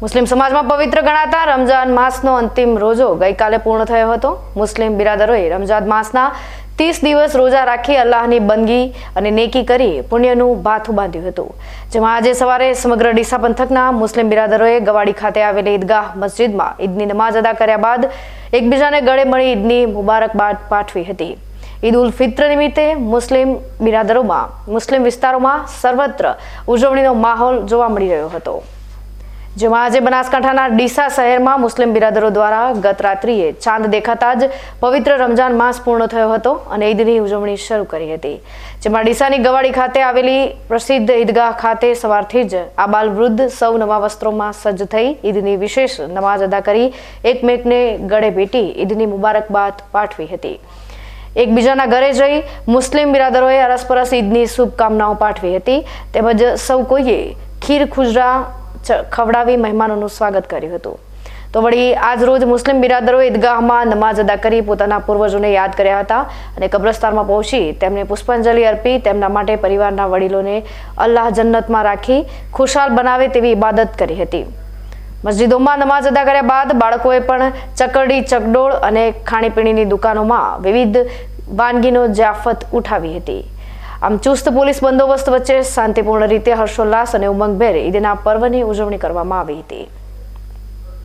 મુસ્લિમ સમાજમાં પવિત્ર ગણાતા રમજાન માસનો અંતિમ રોજો ગઈકાલે પૂર્ણ થયો હતો. મુસ્લિમ બિરાદરોએ રમજાન માસના ત્રીસ દિવસ રોજા રાખી અલ્લાહની બંદગી અને નેકી કરી પુણ્યનું ભાથું બાંધ્યું હતું. જેમાં આજે સવારે સમગ્ર ડીસા પંથકના મુસ્લિમ બિરાદરોએ ગવાડી ખાતે આવેલી ઈદગાહ મસ્જિદમાં ઈદની નમાઝ અદા કર્યા બાદ એકબીજાને ગળે મળી ઈદની મુબારકબાદ પાઠવી હતી. ઈદ ઉલ ફિત્ર નિમિત્તે મુસ્લિમ બિરાદરોમાં, મુસ્લિમ વિસ્તારોમાં સર્વત્ર ઉજવણીનો માહોલ જોવા મળી રહ્યો હતો. જેમાં આજે બનાસકાંઠાના ડીસા શહેરમાં મુસ્લિમ બિરાદરો દ્વારા ગત રાત્રિએ ચાંદ દેખાતા જ પવિત્ર રમજાન માસ પૂર્ણ થયો હતો અને ઈદની ઉજવણી શરૂ કરી હતી. જેમાં ડીસાની ગવાડી ખાતે આવેલી પ્રસિદ્ધ ઈદગાહ ખાતે સવારથી જ આબાલ વૃદ્ધ સૌ નવા વસ્ત્રોમાં સજ્જ થઈ ઈદની વિશેષ નમાઝ અદા કરી એકમેકને ગળે ભેટી ઈદની મુબારકબાદ પાઠવી હતી. એકબીજાના ઘરે જઈ મુસ્લિમ બિરાદરોએ અરસપરસ ઈદની શુભકામનાઓ પાઠવી હતી. તેમજ સૌ કોઈએ ખીર, ખુજરા ખવડાવી મહેમાનોનું સ્વાગત કર્યું હતું. તો વળી આજ રોજ મુસ્લિમ બિરાદરો ઈદગાહમાં નમાઝ અદા કરી પોતાના પૂર્વજોને યાદ કર્યા હતા અને કબ્રસ્તાનમાં પહોંચી તેમને પુષ્પાંજલિ અર્પી તેમના માટે પરિવારના વડીલોને અલ્લાહ જન્નતમાં રાખી ખુશાલ બનાવે તેવી ઇબાદત કરી હતી. મસ્જિદોમાં નમાઝ અદા કર્યા બાદ બાળકોએ પણ ચકરડી, ચકડોળ અને ખાણીપીણીની દુકાનોમાં વિવિધ વાનગીનો જાફત ઉઠાવી હતી. આમ ચુસ્ત પોલીસ બંદોબસ્ત વચ્ચે શાંતિપૂર્ણ રીતે હર્ષોલ્લાસ અને ઉમંગભેર ઈદના પર્વની ઉજવણી કરવામાં આવી હતી.